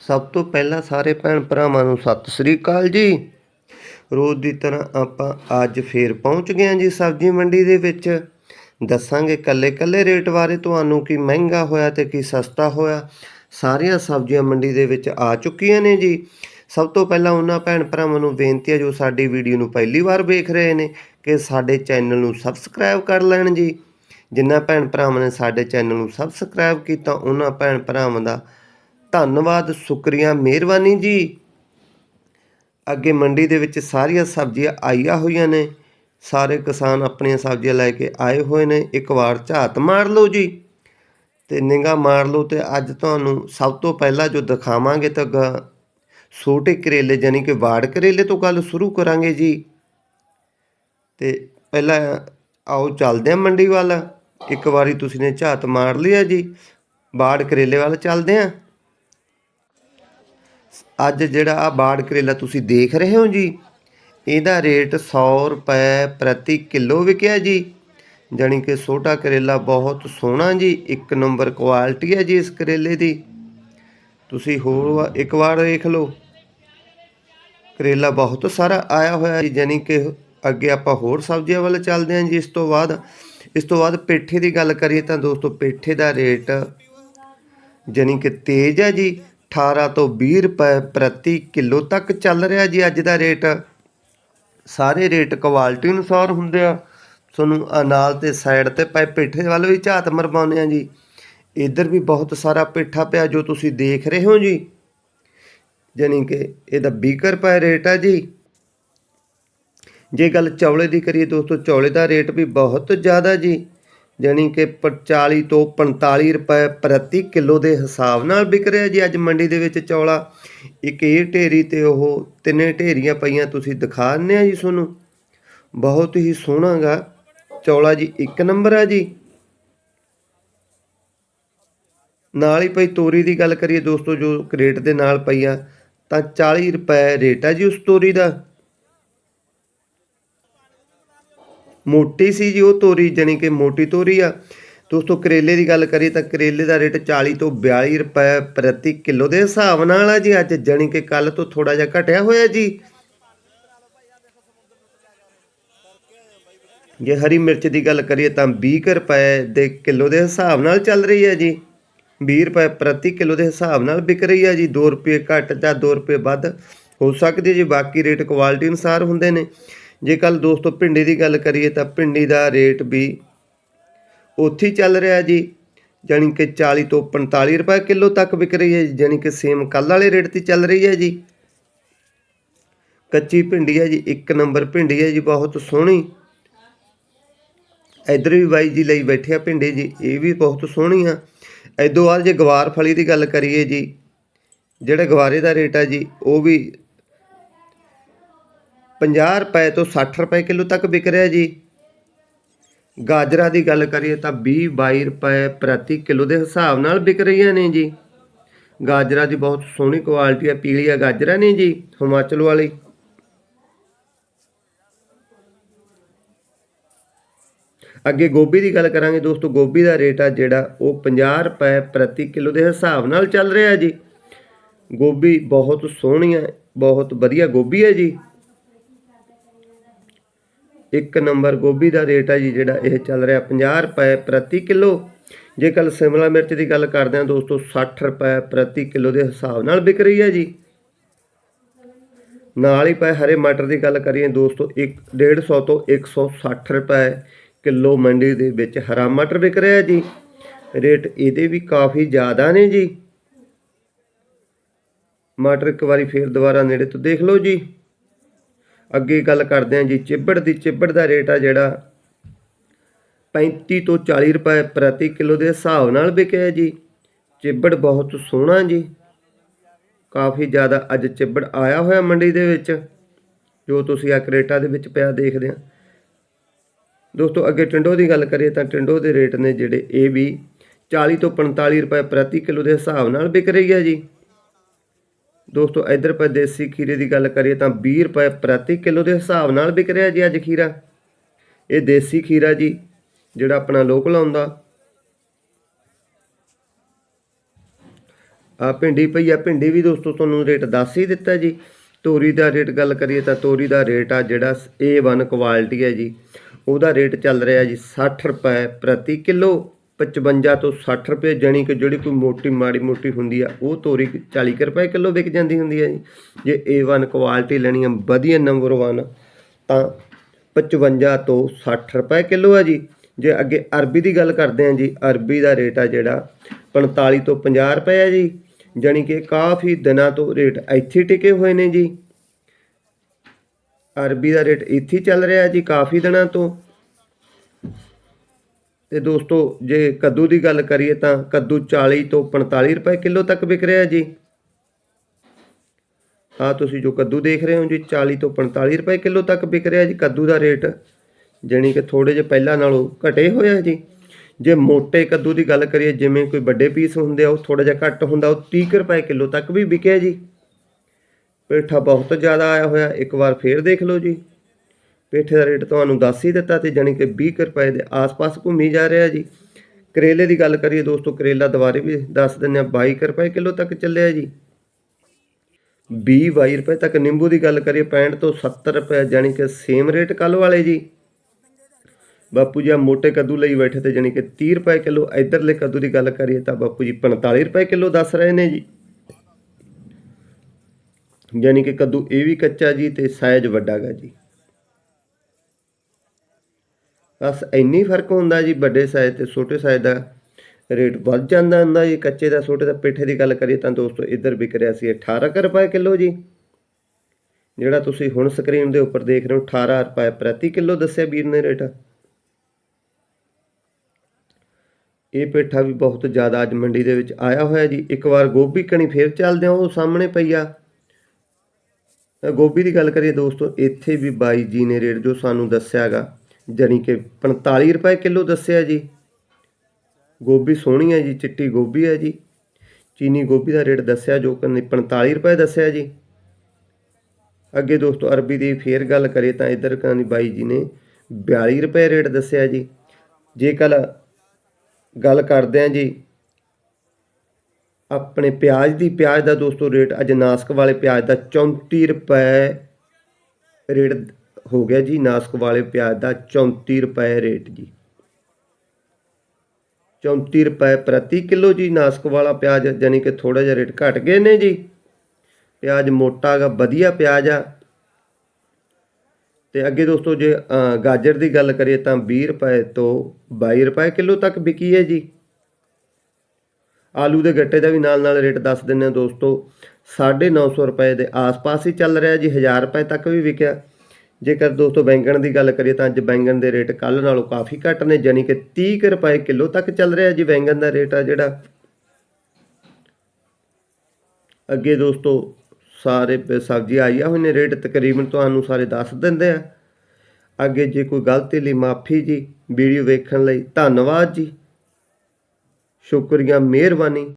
ਸਭ ਤੋਂ ਪਹਿਲਾਂ ਸਾਰੇ ਭੈਣ ਭਰਾਵਾਂ ਨੂੰ ਸਤਿ ਸ੍ਰੀ ਅਕਾਲ ਜੀ। ਰੋਜ਼ ਦੀ ਤਰ੍ਹਾਂ ਆਪਾਂ ਅੱਜ ਫੇਰ ਪਹੁੰਚ ਗਏ ਹਾਂ ਜੀ ਸਬਜ਼ੀ ਮੰਡੀ ਦੇ ਵਿੱਚ। ਦੱਸਾਂਗੇ ਕੱਲੇ ਕੱਲੇ ਰੇਟ ਬਾਰੇ, ਤੁਹਾਨੂੰ ਕੀ ਮਹਿੰਗਾ ਹੋਇਆ ਤੇ ਕੀ ਸਸਤਾ ਹੋਇਆ। ਸਾਰੀਆਂ ਸਬਜ਼ੀਆਂ ਮੰਡੀ ਦੇ ਵਿੱਚ ਆ ਚੁੱਕੀਆਂ ਨੇ ਜੀ। ਸਭ ਤੋਂ ਪਹਿਲਾਂ ਉਹਨਾਂ ਭੈਣ ਭਰਾਵਾਂ ਨੂੰ ਬੇਨਤੀ ਹੈ ਜੋ ਸਾਡੀ ਵੀਡੀਓ ਨੂੰ ਪਹਿਲੀ ਵਾਰ ਵੇਖ ਰਹੇ ਨੇ ਕਿ ਸਾਡੇ ਚੈਨਲ ਨੂੰ ਸਬਸਕ੍ਰਾਈਬ ਕਰ ਲੈਣ ਜੀ। ਜਿਨ੍ਹਾਂ ਭੈਣ ਭਰਾਵਾਂ ਨੇ ਸਾਡੇ ਚੈਨਲ ਨੂੰ ਸਬਸਕ੍ਰਾਈਬ ਕੀਤਾ, ਉਹਨਾਂ ਭੈਣ ਭਰਾਵਾਂ ਦਾ ਧੰਨਵਾਦ, ਸ਼ੁਕਰੀਆ, ਮਿਹਰਬਾਨੀ ਜੀ। ਅੱਗੇ ਮੰਡੀ ਦੇ ਵਿੱਚ ਸਾਰੀਆਂ ਸਬਜ਼ੀਆਂ ਆਈਆਂ ਹੋਈਆਂ ਨੇ। ਸਾਰੇ ਕਿਸਾਨ ਆਪਣੀਆਂ ਸਬਜ਼ੀਆਂ ਲੈ ਕੇ ਆਏ ਹੋਏ ਨੇ। ਇੱਕ ਵਾਰ ਝਾਤ ਮਾਰ ਲਓ ਜੀ। ਤੇ ਨਿਗਾ ਮਾਰ ਲਓ ਤੇ ਅੱਜ ਤੁਹਾਨੂੰ ਸਭ ਤੋਂ ਪਹਿਲਾਂ ਜੋ ਦਿਖਾਵਾਂਗੇ ਤਾਂ ਛੋਟੇ ਕਰੇਲੇ ਯਾਨੀ ਕਿ ਵਾੜ ਕਰੇਲੇ ਤੋਂ ਗੱਲ ਸ਼ੁਰੂ ਕਰਾਂਗੇ ਜੀ। ਤੇ ਪਹਿਲਾਂ ਆਓ ਚੱਲਦੇ ਹਾਂ ਮੰਡੀ ਵੱਲ। ਇੱਕ ਵਾਰੀ ਤੁਸੀਂ ਨੇ ਝਾਤ ਮਾਰ ਲਿਆ ਜੀ। ਬਾੜ ਕਰੇਲੇ ਵੱਲ ਚੱਲਦੇ ਹਾਂ। ਅੱਜ ਜਿਹੜਾ ਆ ਬਾੜ ਕਰੇਲਾ ਤੁਸੀਂ ਦੇਖ ਰਹੇ ਹੋ ਜੀ, ਇਹਦਾ ਰੇਟ 100 ਰੁਪਏ ਪ੍ਰਤੀ ਕਿਲੋ ਵਿਕਿਆ ਜੀ। ਜਾਣੀ ਕਿ ਛੋਟਾ ਕਰੇਲਾ ਬਹੁਤ ਸੋਹਣਾ ਜੀ, ਇੱਕ ਨੰਬਰ ਕੁਆਲਿਟੀ ਹੈ ਜੀ ਇਸ ਕਰੇਲੇ ਦੀ। ਤੁਸੀਂ ਹੋਰ ਵਾ- ਇੱਕ ਵਾਰ ਦੇਖ ਲਓ। ਕਰੇਲਾ ਬਹੁਤ ਸਾਰਾ ਆਇਆ ਹੋਇਆ ਜੀ, ਜਾਣੀ ਕਿ ਅੱਗੇ ਆਪਾਂ ਹੋਰ ਸਬਜ਼ੀਆਂ ਵੱਲ ਚੱਲਦੇ ਹਾਂ ਜੀ ਇਸ ਤੋਂ ਬਾਅਦ। ਇਸ ਤੋਂ ਬਾਅਦ ਪੇਠੇ ਦੀ ਗੱਲ ਕਰੀਏ ਤਾਂ ਦੋਸਤੋ, ਪੇਠੇ ਦਾ ਰੇਟ ਜਾਣੀ ਕਿ ਤੇਜ਼ ਹੈ ਜੀ। 18 ਤੋਂ 20 ਰੁਪਏ ਪ੍ਰਤੀ ਕਿਲੋ ਤੱਕ ਚੱਲ ਰਿਹਾ ਜੀ ਅੱਜ ਦਾ ਰੇਟ। ਸਾਰੇ ਰੇਟ ਕੁਆਲਿਟੀ ਅਨੁਸਾਰ ਹੁੰਦੇ ਆ। ਤੁਹਾਨੂੰ ਆਹ ਨਾਲ ਤੇ ਸਾਈਡ ਤੇ ਪਏ ਪੇਠੇ ਵੱਲ ਵੀ ਝਾਤ ਮਰਵਾਉਂਦੇ ਆ ਜੀ। ਇੱਧਰ ਵੀ ਬਹੁਤ ਸਾਰਾ ਪੇਠਾ ਪਿਆ ਜੋ ਤੁਸੀਂ ਦੇਖ ਰਹੇ ਹੋ ਜੀ। ਜਾਣੀ ਕਿ ਇਹਦਾ 20 ਰੁਪਏ ਰੇਟ ਆ ਜੀ। ਜੇ ਗੱਲ ਚੌਲੇ ਦੀ ਕਰੀਏ ਦੋਸਤੋ, ਚੌਲੇ ਦਾ ਰੇਟ ਵੀ ਬਹੁਤ ਜ਼ਿਆਦਾ ਜੀ। ਜਾਣੀ ਕਿ ਪ- 40 ਤੋਂ 45 ਰੁਪਏ ਪ੍ਰਤੀ ਕਿਲੋ ਦੇ ਹਿਸਾਬ ਨਾਲ ਵਿਕ ਰਿਹਾ ਜੀ ਅੱਜ ਮੰਡੀ ਦੇ ਵਿੱਚ ਚੌਲਾ। ਇੱਕ ਇਹ ਢੇਰੀ ਤੇ ਉਹ ਤਿੰਨੇ ਢੇਰੀਆਂ ਪਈਆਂ, ਤੁਸੀਂ ਦਿਖਾ ਦਿੰਦੇ ਆ ਜੀ ਤੁਹਾਨੂੰ। ਬਹੁਤ ਹੀ ਸੋਹਣਾ ਗਾ। ਚੌਲਾ ਜੀ ਇੱਕ ਨੰਬਰ ਆ ਜੀ। ਨਾਲ ਹੀ ਪਈ ਤੋਰੀ ਦੀ ਗੱਲ ਕਰੀਏ ਦੋਸਤੋ, ਜੋ ਕਰੇਟ ਦੇ ਨਾਲ ਪਈ ਆ ਤਾਂ 40 ਰੁਪਏ ਰੇਟ ਆ ਜੀ ਉਸ ਤੋਰੀ ਦਾ। ਮੋਟੀ ਸੀ ਜੀ ਉਹ ਤੋਰੀ, ਜਾਣੀ ਕਿ ਮੋਟੀ ਤੋਰੀ ਆ। ਦੋਸਤੋ, ਕਰੇਲੇ ਦੀ ਗੱਲ ਕਰੀਏ ਤਾਂ ਕਰੇਲੇ ਦਾ ਰੇਟ 40 ਤੋਂ 42 ਰੁਪਏ ਪ੍ਰਤੀ ਕਿਲੋ ਦੇ ਹਿਸਾਬ ਨਾਲ ਆ ਜੀ ਅੱਜ, ਜਾਣੀ ਕਿ ਕੱਲ ਤੋਂ ਥੋੜਾ ਜਿਹਾ ਘਟਿਆ ਹੋਇਆ ਜੀ। ਜੇ ਹਰੀ ਮਿਰਚ ਦੀ ਗੱਲ ਕਰੀਏ ਤਾਂ 20 ਰੁਪਏ ਦੇ ਕਿਲੋ ਦੇ ਹਿਸਾਬ ਨਾਲ ਚੱਲ ਰਹੀ ਹੈ ਜੀ। 20 ਰੁਪਏ ਪ੍ਰਤੀ ਕਿਲੋ ਦੇ ਹਿਸਾਬ ਨਾਲ ਵਿਕ ਰਹੀ ਹੈ ਜੀ। 2 ਰੁਪਏ ਘੱਟ ਜਾਂ 2 ਰੁਪਏ ਵੱਧ ਹੋ ਸਕਦੀ ਜੀ। ਬਾਕੀ ਰੇਟ ਕੁਆਲਿਟੀ ਅਨੁਸਾਰ ਹੁੰਦੇ ਨੇ। ਜੇ ਕੱਲ ਦੋਸਤੋ ਭਿੰਡੀ ਦੀ ਗੱਲ ਕਰੀਏ ਤਾਂ ਭਿੰਡੀ ਦਾ ਰੇਟ ਵੀ ਉੱਥੇ ਚੱਲ ਰਿਹਾ ਜੀ, ਜਾਣੀ ਕਿ 40 ਤੋਂ 45 ਰੁਪਏ ਕਿਲੋ ਤੱਕ ਵਿਕ ਰਹੀ ਹੈ ਜੀ, ਜਾਣੀ ਕਿ ਸੇਮ ਕੱਲ ਵਾਲੇ ਰੇਟ ਤੇ ਚੱਲ ਰਹੀ ਹੈ ਜੀ। ਕੱਚੀ ਭਿੰਡੀ ਹੈ ਜੀ, ਇੱਕ ਨੰਬਰ ਭਿੰਡੀ ਹੈ ਜੀ, ਬਹੁਤ ਸੋਹਣੀ। ਇਧਰ ਵੀ ਬਾਈ ਜੀ ਲਈ ਬੈਠੇ ਆ ਭਿੰਡੀ ਜੀ, ਇਹ ਵੀ ਬਹੁਤ ਸੋਹਣੀ ਆ। ਇਦੋਂ ਬਾਅਦ ਜੇ ਗਵਾਰ ਫਲੀ ਦੀ ਗੱਲ ਕਰੀਏ ਜੀ, ਜਿਹੜਾ ਗਵਾਰੇ ਦਾ ਰੇਟ ਆ ਜੀ, ਉਹ ਵੀ 50 ਰੁਪਏ ਤੋਂ 60 ਰੁਪਏ ਕਿਲੋ ਤੱਕ ਵਿਕ ਰਿਹਾ ਜੀ। ਗਾਜਰਾਂ ਦੀ ਗੱਲ ਕਰੀਏ ਤਾਂ 20 22 ਰੁਪਏ ਪ੍ਰਤੀ ਕਿਲੋ ਦੇ ਹਿਸਾਬ ਨਾਲ ਵਿਕ ਰਹੀਆਂ ਨੇ ਜੀ। ਗਾਜਰਾਂ ਦੀ ਬਹੁਤ ਸੋਹਣੀ ਕੁਆਲਿਟੀ ਆ, ਪੀਲੀਆਂ ਗਾਜਰਾਂ ਨੇ ਜੀ, ਹਿਮਾਚਲ ਵਾਲੀ। ਅੱਗੇ ਗੋਭੀ ਦੀ ਗੱਲ ਕਰਾਂਗੇ ਦੋਸਤੋ, ਗੋਭੀ ਦਾ ਰੇਟ ਆ ਜਿਹੜਾ ਉਹ 50 ਰੁਪਏ ਪ੍ਰਤੀ ਕਿਲੋ ਦੇ ਹਿਸਾਬ ਨਾਲ ਚੱਲ ਰਿਹਾ ਜੀ। ਗੋਭੀ ਬਹੁਤ ਸੋਹਣੀ ਹੈ ਬਹੁਤ ਵਧੀਆ ਗੋਭੀ ਹੈ ਜੀ। ਇੱਕ ਨੰਬਰ ਗੋਭੀ ਦਾ ਰੇਟ ਹੈ ਜੀ ਜਿਹੜਾ ਇਹ ਚੱਲ ਰਿਹਾ 50 ਰੁਪਏ ਪ੍ਰਤੀ ਕਿਲੋ। ਜੇ ਕੱਲ ਸ਼ਿਮਲਾ ਮਿਰਚ ਦੀ ਗੱਲ ਕਰਦੇ ਹਾਂ ਦੋਸਤੋ 60 ਰੁਪਏ ਪ੍ਰਤੀ ਕਿਲੋ ਦੇ ਹਿਸਾਬ ਨਾਲ ਵਿਕ ਰਹੀ ਹੈ ਜੀ। ਨਾਲ ਹੀ ਪਏ ਹਰੇ ਮਟਰ ਦੀ ਗੱਲ ਕਰੀਏ ਦੋਸਤੋ 1 150 ਤੋਂ 160 ਰੁਪਏ ਕਿਲੋ ਮੰਡੀ ਦੇ ਵਿੱਚ ਹਰਾ ਮਟਰ ਵਿਕ ਰਿਹਾ ਜੀ। ਰੇਟ ਇਹਦੇ ਵੀ ਕਾਫੀ ਜ਼ਿਆਦਾ ਨੇ ਜੀ। ਮਟਰ ਇੱਕ ਵਾਰੀ ਫੇਰ ਦੁਬਾਰਾ ਨੇੜੇ ਤੋਂ ਦੇਖ ਲਓ ਜੀ। ਅੱਗੇ ਗੱਲ ਕਰਦੇ ਹਾਂ ਜੀ, ਚਿੱਬੜ ਦੀ ਚਿੱਬੜ ਦਾ ਰੇਟ ਆ ਜਿਹੜਾ 35 ਤੋਂ 40 ਰੁਪਏ ਪ੍ਰਤੀ ਕਿਲੋ ਦੇ ਹਿਸਾਬ ਨਾਲ ਵਿਕਿਆ ਜੀ। ਚਿੱਬੜ ਬਹੁਤ ਸੋਹਣਾ ਜੀ। ਕਾਫੀ ਜ਼ਿਆਦਾ ਅੱਜ ਚਿੱਬੜ ਆਇਆ ਹੋਇਆ ਮੰਡੀ ਦੇ ਵਿੱਚ, ਜੋ ਤੁਸੀਂ ਆ ਕਰੇਟਾ ਦੇ ਵਿੱਚ ਪਿਆ ਦੇਖਦੇ ਆ। ਦੋਸਤੋ, ਅੱਗੇ ਟਿੰਡੋ ਦੀ ਗੱਲ ਕਰੀਏ ਤਾਂ ਟਿੰਡੋ ਦੇ ਰੇਟ ਨੇ ਜਿਹੜੇ, ਇਹ ਵੀ 40 ਤੋਂ 45 ਰੁਪਏ ਪ੍ਰਤੀ ਕਿਲੋ ਦੇ ਹਿਸਾਬ ਨਾਲ ਵਿਕ ਰਹੀ ਹੈ ਜੀ। ਦੋਸਤੋ, ਇਧਰ ਪਏ ਦੇਸੀ ਖੀਰੇ ਦੀ ਗੱਲ ਕਰੀਏ ਤਾਂ 20 ਰੁਪਏ ਪ੍ਰਤੀ ਕਿਲੋ ਦੇ ਹਿਸਾਬ ਨਾਲ ਵਿਕ ਰਿਹਾ ਜੀ ਅੱਜ ਖੀਰਾ। ਇਹ ਦੇਸੀ ਖੀਰਾ ਜੀ, ਜਿਹੜਾ ਆਪਣਾ ਲੋਕਲ ਆਉਂਦਾ। ਆ ਭਿੰਡੀ ਪਈ ਆ, ਭਿੰਡੀ ਵੀ ਦੋਸਤੋ ਤੁਹਾਨੂੰ ਰੇਟ ਦੱਸ ਹੀ ਦਿੱਤਾ ਜੀ। ਤੋਰੀ ਦਾ ਰੇਟ ਗੱਲ ਕਰੀਏ ਤਾਂ ਤੋਰੀ ਦਾ ਰੇਟ ਆ ਜਿਹੜਾ A1 ਕੁਆਲਿਟੀ ਹੈ ਜੀ। ਉਹਦਾ ਰੇਟ ਚੱਲ ਰਿਹਾ ਜੀ 60 ਰੁਪਏ ਪ੍ਰਤੀ ਕਿਲੋ। 55 ਤੋਂ 60 ਰੁਪਏ ਜਾਣੀ ਕਿ ਜਿਹੜੀ ਕੋਈ ਮੋਟੀ ਮਾੜੀ ਮੋਟੀ ਹੁੰਦੀ ਆ, ਉਹ ਤੋਰੀ 40 ਕੁ ਰੁਪਏ ਕਿਲੋ ਵਿਕ ਜਾਂਦੀ ਹੁੰਦੀ ਹੈ ਜੀ। ਜੇ A1 ਕੁਆਲਿਟੀ ਲੈਣੀ ਆ, ਵਧੀਆ ਨੰਬਰ 1 ਤਾਂ 55 ਤੋਂ 60 ਰੁਪਏ ਕਿਲੋ ਆ ਜੀ। ਜੇ ਅੱਗੇ ਅਰਬੀ ਦੀ ਗੱਲ ਕਰਦੇ ਹਾਂ ਜੀ, ਅਰਬੀ ਦਾ ਰੇਟ ਆ ਜਿਹੜਾ 45 ਤੋਂ 50 ਰੁਪਏ ਆ ਜੀ। ਜਾਣੀ ਕਿ ਕਾਫੀ ਦਿਨਾਂ ਤੋਂ ਰੇਟ ਇੱਥੇ ਟਿਕੇ ਹੋਏ ਨੇ ਜੀ। ਅਰਬੀ ਦਾ ਰੇਟ ਇੱਥੇ ਚੱਲ ਰਿਹਾ ਜੀ, ਕਾਫੀ ਦਿਨਾਂ ਤੋਂ। ਤੇ ਦੋਸਤੋ, ਜੇ ਕੱਦੂ ਦੀ ਗੱਲ ਕਰੀਏ ਤਾਂ ਕੱਦੂ 40 ਤੋਂ 45 ਰੁਪਏ ਕਿਲੋ ਤੱਕ ਵਿਕ ਰਿਹਾ ਜੀ। ਆ ਤੁਸੀਂ ਜੋ ਕੱਦੂ ਦੇਖ ਰਹੇ ਹੋ ਜੀ 40 ਤੋਂ 45 ਰੁਪਏ ਕਿਲੋ ਤੱਕ ਵਿਕ ਰਿਹਾ ਜੀ ਕੱਦੂ ਦਾ ਰੇਟ, ਜਾਣੀ ਕਿ ਥੋੜੇ ਜਿਹਾ ਪਹਿਲਾਂ ਨਾਲੋਂ ਘਟੇ ਹੋਇਆ ਜੀ। ਜੇ ਮੋٹے ਕੱਦੂ ਦੀ ਗੱਲ ਕਰੀਏ, ਜਿਵੇਂ ਕੋਈ ਵੱਡੇ ਪੀਸ ਹੁੰਦੇ ਆ, ਉਹ ਥੋੜਾ ਜਿਹਾ ਘੱਟ ਹੁੰਦਾ, ਉਹ 30 ਕੁ ਰੁਪਏ ਕਿਲੋ ਤੱਕ ਵੀ ਵਿਕਿਆ ਜੀ। ਪੇਠਾ ਬਹੁਤ ਜ਼ਿਆਦਾ ਆਇਆ ਹੋਇਆ, ਇੱਕ ਵਾਰ ਫੇਰ ਦੇਖ ਲਓ ਜੀ। ਪੇਠੇ ਦਾ ਰੇਟ ਤੁਹਾਨੂੰ ਦੱਸ ਹੀ ਦਿੱਤਾ ਤੇ ਜਾਣੀ ਕਿ 20 ਕੁ ਰੁਪਏ ਦੇ ਆਸ-ਪਾਸ ਘੁੰਮੀ ਜਾ ਰਿਹਾ ਜੀ। ਕਰੇਲੇ ਦੀ ਗੱਲ ਕਰੀਏ ਦੋਸਤੋ, ਕਰੇਲਾ ਦੁਬਾਰੇ ਵੀ ਦੱਸ ਦਿੰਦੇ ਆ 22 ਕੁ ਰੁਪਏ ਕਿਲੋ ਤੱਕ ਚੱਲਿਆ ਜੀ। 20 22 ਰੁਪਏ ਤੱਕ ਨਿੰਬੂ ਦੀ ਗੱਲ ਕਰੀਏ 65 ਤੋਂ 70 ਰੁਪਏ ਜਾਣੀ ਕਿ ਸੇਮ ਰੇਟ ਕੱਲ ਵਾਲੇ ਜੀ। ਬਾਪੂ ਜੀ ਆ ਮੋٹے ਕੱਦੂ ਲਈ ਬੈਠੇ ਤੇ ਜਾਣੀ ਕਿ 30 ਰੁਪਏ ਕਿਲੋ, ਇਧਰਲੇ ਕੱਦੂ ਦੀ ਗੱਲ ਕਰੀਏ ਤਾਂ ਬਾਪੂ ਜੀ 45 ਰੁਪਏ ਕਿਲੋ ਦੱਸ ਰਹੇ ਨੇ ਜੀ। ਯਾਨੀ ਕਿ ਕੱਦੂ ਇਹ ਵੀ ਕੱਚਾ ਜੀ ਤੇ ਸਾਈਜ਼ ਵੱਡਾ ਗਾ ਜੀ। ਬਸ ਇੰਨੀ ਫ਼ਰਕ ਹੁੰਦਾ ਜੀ ਵੱਡੇ ਸਾਈਜ਼ ਤੇ ਛੋਟੇ ਸਾਈਜ਼ ਦਾ ਰੇਟ ਵੱਧ ਜਾਂਦਾ ਹੁੰਦਾ ਜੀ, ਕੱਚੇ ਦਾ ਛੋਟੇ ਦਾ ਪੇਠੇ ਦੀ ਗੱਲ ਕਰੀਏ ਤਾਂ ਦੋਸਤੋ ਇੱਧਰ ਵਿਕ ਰਿਹਾ ਸੀ 18 ਕੁ ਰੁਪਏ ਕਿਲੋ ਜੀ। ਜਿਹੜਾ ਤੁਸੀਂ ਹੁਣ ਸਕਰੀਨ ਦੇ ਉੱਪਰ ਦੇਖ ਰਹੇ ਹੋ 18 ਰੁਪਏ ਪ੍ਰਤੀ ਕਿਲੋ ਦੱਸਿਆ ਵੀਰ ਨੇ ਰੇਟ ਇਹ ਪੇਠਾ ਵੀ ਬਹੁਤ ਜ਼ਿਆਦਾ ਅੱਜ ਮੰਡੀ ਦੇ ਵਿੱਚ ਆਇਆ ਹੋਇਆ ਜੀ। ਇੱਕ ਵਾਰ ਗੋਭੀ ਕਣੀ ਫੇਰ ਚੱਲਦੇ ਆ ਉਹ ਸਾਹਮਣੇ ਪਈ ਆ। ਗੋਭੀ ਦੀ ਗੱਲ ਕਰੀਏ ਦੋਸਤੋ, ਇੱਥੇ ਵੀ ਬਾਈ ਜੀ ਨੇ ਰੇਟ ਜੋ ਸਾਨੂੰ ਦੱਸਿਆਗਾ ਜਾਣੀ ਕਿ 45 ਰੁਪਏ ਕਿਲੋ ਦੱਸਿਆ ਜੀ। ਗੋਭੀ ਸੋਹਣੀ ਹੈ ਜੀ, ਚਿੱਟੀ ਗੋਭੀ ਹੈ ਜੀ। ਚੀਨੀ ਗੋਭੀ ਦਾ ਰੇਟ ਦੱਸਿਆ ਜੋ ਕਿ 45 ਰੁਪਏ ਦੱਸਿਆ ਜੀ। ਅੱਗੇ ਦੋਸਤੋ, ਅਰਬੀ ਦੀ ਫੇਰ ਗੱਲ ਕਰੀਏ ਤਾਂ ਇੱਧਰ ਕਹਿੰਦੀ ਬਾਈ ਜੀ ਨੇ 42 ਰੁਪਏ ਰੇਟ ਦੱਸਿਆ ਜੀ। ਜੇ ਕੱਲ ਗੱਲ ਕਰਦੇ ਆ ਜੀ, ਆਪਣੇ ਪਿਆਜ਼ ਦੀ, ਪਿਆਜ਼ ਦਾ ਦੋਸਤੋ ਰੇਟ ਅੱਜ ਨਾਸਕ ਵਾਲੇ ਪਿਆਜ਼ ਦਾ 34 ਰੁਪਏ ਰੇਟ ਹੋ ਗਿਆ ਜੀ ਨਾਸਕ ਵਾਲੇ ਪਿਆਜ਼ ਦਾ 34 ਰੁਪਏ ਰੇਟ ਜੀ। 34 ਰੁਪਏ ਪ੍ਰਤੀ ਕਿਲੋ ਜੀ ਨਾਸਕ ਵਾਲਾ ਪਿਆਜ਼ ਯਾਨੀ ਕਿ ਥੋੜਾ ਜਿਹਾ ਰੇਟ ਘਟ ਗਏ ਨੇ ਜੀ। ਪਿਆਜ਼ ਮੋਟਾ ਗਾ, ਵਧੀਆ ਪਿਆਜ਼ ਆ। ਤੇ ਅੱਗੇ ਦੋਸਤੋ ਜੇ ਗਾਜਰ ਦੀ ਗੱਲ ਕਰੀਏ ਤਾਂ 20 ਰੁਪਏ ਤੋਂ 22 ਰੁਪਏ ਕਿਲੋ ਤੱਕ ਵਿਕੀ ਹੈ ਜੀ। ਆਲੂ ਦੇ ਗੱਟੇ ਦਾ ਵੀ ਨਾਲ ਨਾਲ ਰੇਟ ਦੱਸ ਦਿੰਨੇ ਆ ਦੋਸਤੋ। 950 ਰੁਪਏ ਦੇ ਆਸ-ਪਾਸ ਹੀ ਚੱਲ ਰਿਹਾ ਜੀ 1000 ਰੁਪਏ ਤੱਕ ਵੀ ਵਿਕਿਆ। ਜੇਕਰ ਦੋਸਤੋ ਬੈਂਗਣ ਦੀ ਗੱਲ ਕਰੀਏ ਤਾਂ ਅੱਜ ਬੈਂਗਣ ਦੇ ਰੇਟ ਕੱਲ ਨਾਲੋਂ ਕਾਫੀ ਘੱਟ ਨੇ ਜਾਨੀ ਕਿ 30 ਕੁ ਰੁਪਏ ਕਿਲੋ ਤੱਕ ਚੱਲ ਰਿਹਾ ਜੀ ਬੈਂਗਣ ਦਾ ਰੇਟ ਆ ਜਿਹੜਾ। ਅੱਗੇ ਦੋਸਤੋ ਸਾਰੇ ਪ- ਸਬਜ਼ੀ ਆਈਆਂ ਹੋਈ ਨੇ ਰੇਟ, ਤਕਰੀਬਨ ਤੁਹਾਨੂੰ ਸਾਰੇ ਦੱਸ ਦਿੰਦੇ ਆ। ਅੱਗੇ ਜੇ ਕੋਈ ਗਲਤੀ ਲਈ ਮਾਫੀ ਜੀ, ਵੀਡੀਓ ਵੇਖਣ ਲਈ ਧੰਨਵਾਦ ਜੀ। ਸ਼ੁਕਰੀਆ, ਮਿਹਰਬਾਨੀ।